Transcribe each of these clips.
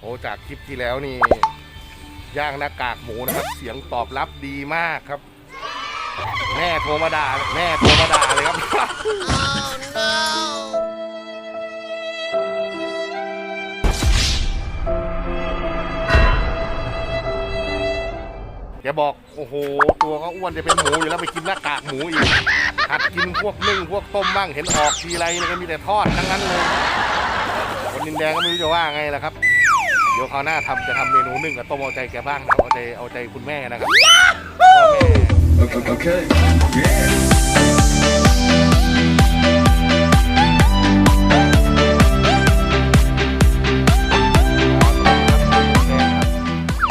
โอ้จากคลิปที่แล้วนี่ย่างหน้ากากหมูนะครับ เสียงตอบรับดีมากครับ แม่โทรมาด่าแม่โทรมาด่าเลยครับแกบอก โอ้โห ตัวก็อ้วนจะเป็นหมูอยู่แล้วไปกินหน้ากากหมูอีกหัดกินพวกนึ่งพวกต้มบ้างเห็นออกทีไรเนี่ยก็มีแต่ทอดทั้งนั้นเลย คนดินแดงก็ไม่รู้จะว่าไงล่ะครับ ดี๋ยวคราวหน้าทำจะทำเมนูนึ่งกับต้มเอาใจแกบ้างนะครับเอาใจเอาใจคุณแม่นะครับพ่อแม่ Okay. okay. Yeah.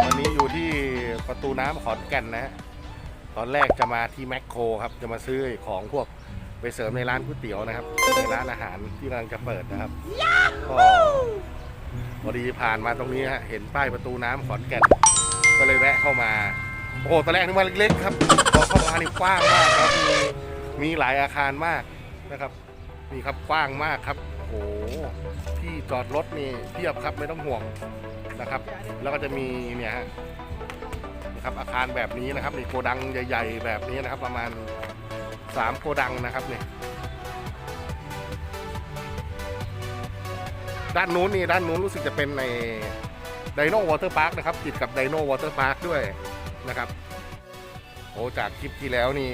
วันนี้อยู่ที่ประตูน้ำขอนแก่นนะฮะ ตอนแรกจะมาที่แมคโครครับ จะมาซื้อของพวกไปเสริมในร้านก๋วยเตี๋ยวนะครับ ในร้านอาหารที่กำลังจะเปิดนะครับก็ พอดีผ่านมาตรงนี้ฮะเห็นป้ายประตูน้ำขอนแก่นก็เลยแวะเข้ามา โอ้โหตอนแรกนึกว่าเล็กๆครับพอเข้ามานี่กว้างมากครับมีมีหลายอาคารมากนะครับนี่ครับกว้างมากครับโอ้โหที่จอดรถนี่เพียบครับไม่ต้องห่วงนะครับ แล้วก็จะมีเนี่ยฮะนี่ครับอาคารแบบนี้นะครับมีโกดังใหญ่ ๆ แบบนี้นะครับ ประมาณ3โกดังนะครับเนี่ย ด้านนู้นนี่ด้านนู้นรู้สึกจะเป็นในไดโนวอเตอร์พาร์คนะครับติดกับไดโนวอเตอร์พาร์คด้วยนะครับโอ้จากคลิปที่แล้วนี่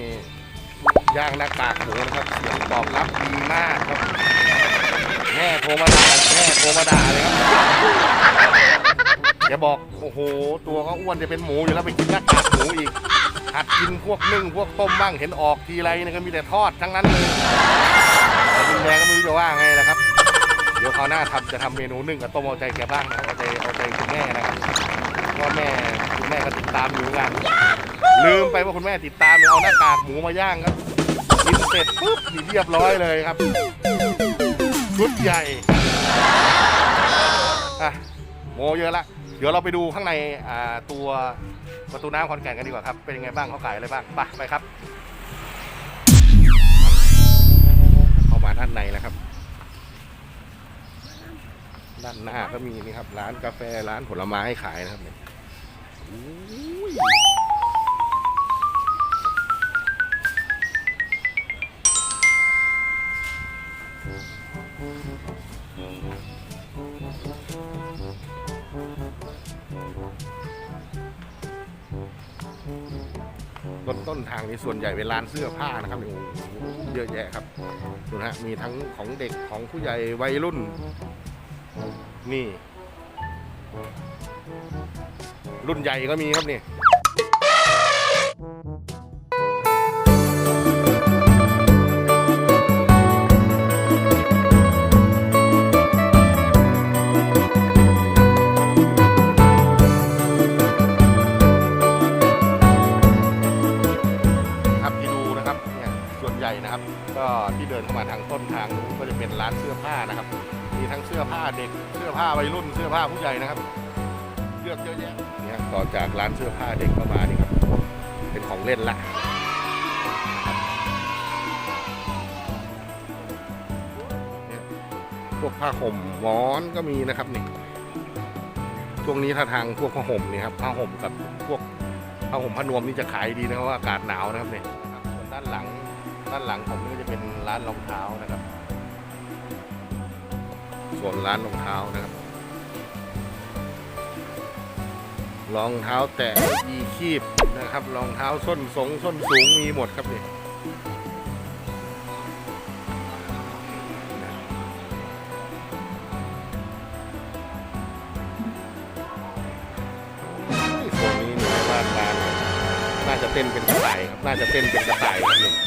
ย่างหน้ากากหมูนะครับเสียงตอบรับดีมากครับแม่โทรมาด่าแม่โทรมาด่าเลยครับแกบอกโอ้โห ตัวก็อ้วนจะเป็นหมูอยู่แล้วไปกินหน้ากากหมูอีกหัดกินพวกนึ่งพวกต้มบ้างเห็นออกทีไรนี่ก็มีแต่ทอดทั้งนั้นเลยแต่คุณแดงก็ไม่รู้จะว่าไงล่ะครับ ดี๋ยวคราวหน้าทำจะทำเมนูนึ่งกับต้มเอาใจแกบ้างนะครับเอาใจเอาใจคุณแม่นะครับเพราะแม่คุณแม่ก็ติดตามอยู่เหมือนกันลืมไปว่าคุณแม่ติดตามเอาหน้ากากหมูมาย่างครับกินเสร็จปุ๊บนี่เรียบร้อยเลยครับชุดใหญ่อะโมเยอะละเดี๋ยวเราไปดูข้างในอ่าตัวประตูน้ำขอนแก่นกันดีกว่าครับ เป็นยังไงบ้างเขาขายอะไรบ้างไปไปครับ เข้ามาด้านในแล้วครับ ด้านหน้าก็มีนี่ครับ ร้านกาแฟร้านผลไม้ให้ขายนะครับเนี่ยต้นต้นทางนี้ส่วนใหญ่เป็นร้านเสื้อผ้านะครับเยโอ้โหเยอะแยะครับดูนะฮะมีทั้งของเด็กของผู้ใหญ่วัยรุ่น นี่ รุ่นใหญ่ก็มีครับนี่ครับที่ดูนะครับเนี่ยส่วนใหญ่นะครับก็ที่เดินเข้ามาทางต้นทางนู้นก็จะเป็นร้านเสื้อผ้านะครับ มีทั้งเสื้อผ้าเด็ก เสื้อผ้าวัยรุ่น เสื้อผ้าผู้ใหญ่นะครับ เลือกเยอะแยะเนี่ยต่อจากร้านเสื้อผ้าเด็กเข้ามานี่ครับ เป็นของเล่นละเนี่ยพวกผ้าห่มหมอนก็มีนะครับนี่ช่วงนี้ถ้าทางพวกผ้าห่มนี่ครับผ้าห่มกับพวกผ้าห่มผ้านวมนี่จะขายดีนะเพราะอากาศหนาวนะครับเนี่ยส่วนด้านหลังด้านหลังผมนี่ก็จะเป็นร้านรองเท้านะครับ ส่วนร้านรองเท้านะครับรองเท้าแตะยีคีบนะครับรองเท้าส้นสงส้นสูงมีหมดครับนี่ส่วนนี้หนูว่าร้านน่าจะเต้นเป็นกระต่ายครับน่าจะเต้นเป็นกระต่ายครับ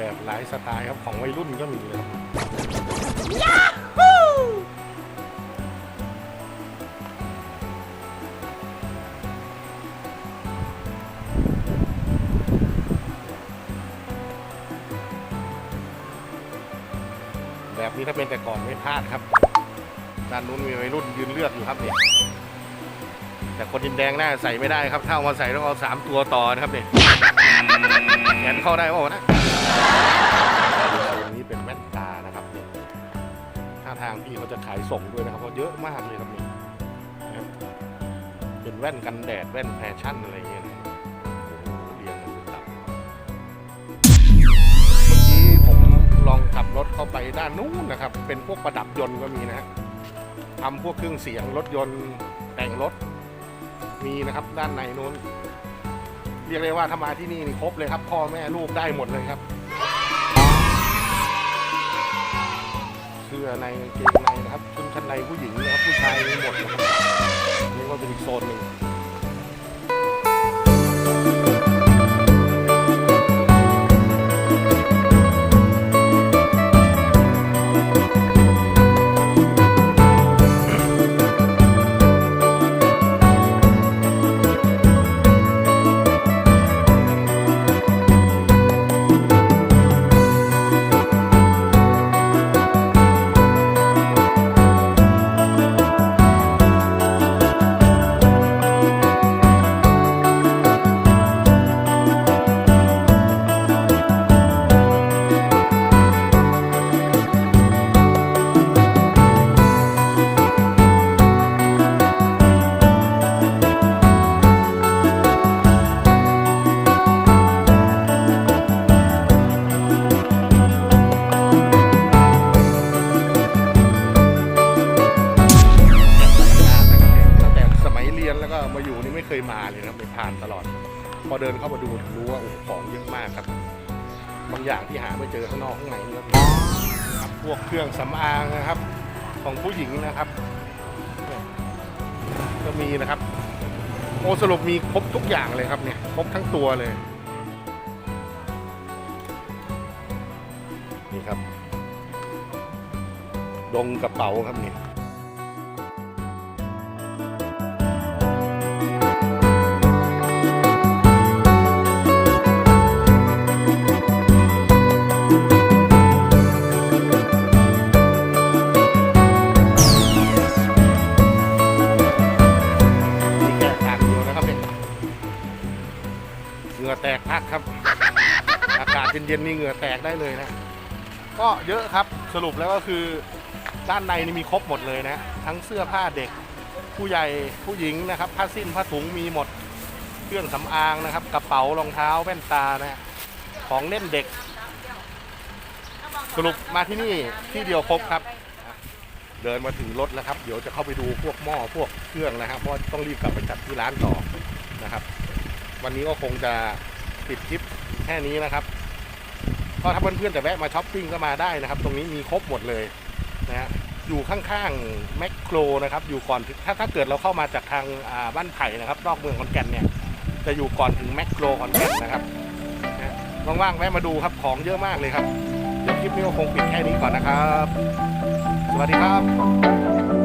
แบบหลายสไตล์ครับของวัยรุ่นก็มีเลยครับแบบนี้ถ้าเป็นแต่ก่อนไม่พลาดครับด้านนู้นมีวัยรุ่นยืนเลือกอยู่ครับเนี่ยแต่คนดินแดงน่าใส่ไม่ได้ครับ ถ้าเอามาใส่ต้องเอาสามตัวต่อนะครับเนี่ยแขนเข้าได้ป่าวนะ อันนี้เป็นแว่นตานะครับเนี่ยท่าทางพี่เขาจะขายส่งด้วยนะครับเพราะเยอะมากเลยครับนี่เป็นแว่นกันแดดแว่นแฟชั่นอะไรอย่างเงี้ยนะโอ้โหเรียงกันป็นตับเมื่อกี้ผมลองขับรถเข้าไปด้านนู้นนะครับ เป็นพวกประดับยนต์ก็มีนะฮะทำพวกเครื่องเสียงรถยนต์แต่งรถมีนะครับด้านในนู้นเรียกได้ว่าถ้ามาที่นี่นี่ครบเลยครับ พ่อแม่ลูกได้หมดเลยครับ สื้อในเกงในนะครับชุดชั้นในผู้หญิงนะครับผู้ชายมีหมดนะครับนี่ก็เป็นอีกโซนหนึ่ง พอเดินเข้ามาดูถึงรู้ว่าโอ้ของเยอะมากครับ บางอย่างที่หาไม่เจอข้างนอกข้างในนี่ก็มีครับพวกเครื่องสำอางนะครับ ของผู้หญิงนะครับ ก็มีนะครับโอสรุปมีครบทุกอย่างเลยครับเนี่ยครบทั้งตัวเลยนี่ครับ ดงกระเป๋าครับเนี่ย งื่อแตกพักครับ อากาศเย็นๆนี่เหงื่อแตกได้เลยนะ ก็เยอะครับสรุปแล้วก็คือด้านในนี่มีครบหมดเลยนะ ทั้งเสื้อผ้าเด็ก ผู้ใหญ่ผู้หญิงนะครับผ้าสิ้นผ้าถุงมีหมดเครื่องสำอางนะครับ กระเป๋ารองเท้าแว่นตานะของเล่นเด็ก สรุปมาที่นี่ที่เดียวครบครับ เดินมาถึงรถแล้วครับ เดี๋ยวจะเข้าไปดูพวกหม้อพวกเครื่องนะครับเพราะต้องรีบกลับไปจัดที่ร้านต่อนะครับ วันนี้ก็คงจะ ปิดคลิปแค่นี้นะครับ ก็ถ้าเพื่อนๆจะแวะมาช้อปปิ้งก็มาได้นะครับ ตรงนี้มีครบหมดเลยนะฮะอยู่ข้างๆแมคโครนะครับ อยู่ก่อนถ้าถ้าเกิดเราเข้ามาจากทางบ้านไผ่นะครับ นอกเมืองขอนแก่นเนี่ย จะอยู่ก่อนถึงแมคโครขอนแก่นนะครับนะว่างๆแวะมาดูครับของเยอะมากเลยครับ เดี๋ยวคลิปนี้ก็คงปิดแค่นี้ก่อนนะครับ สวัสดีครับ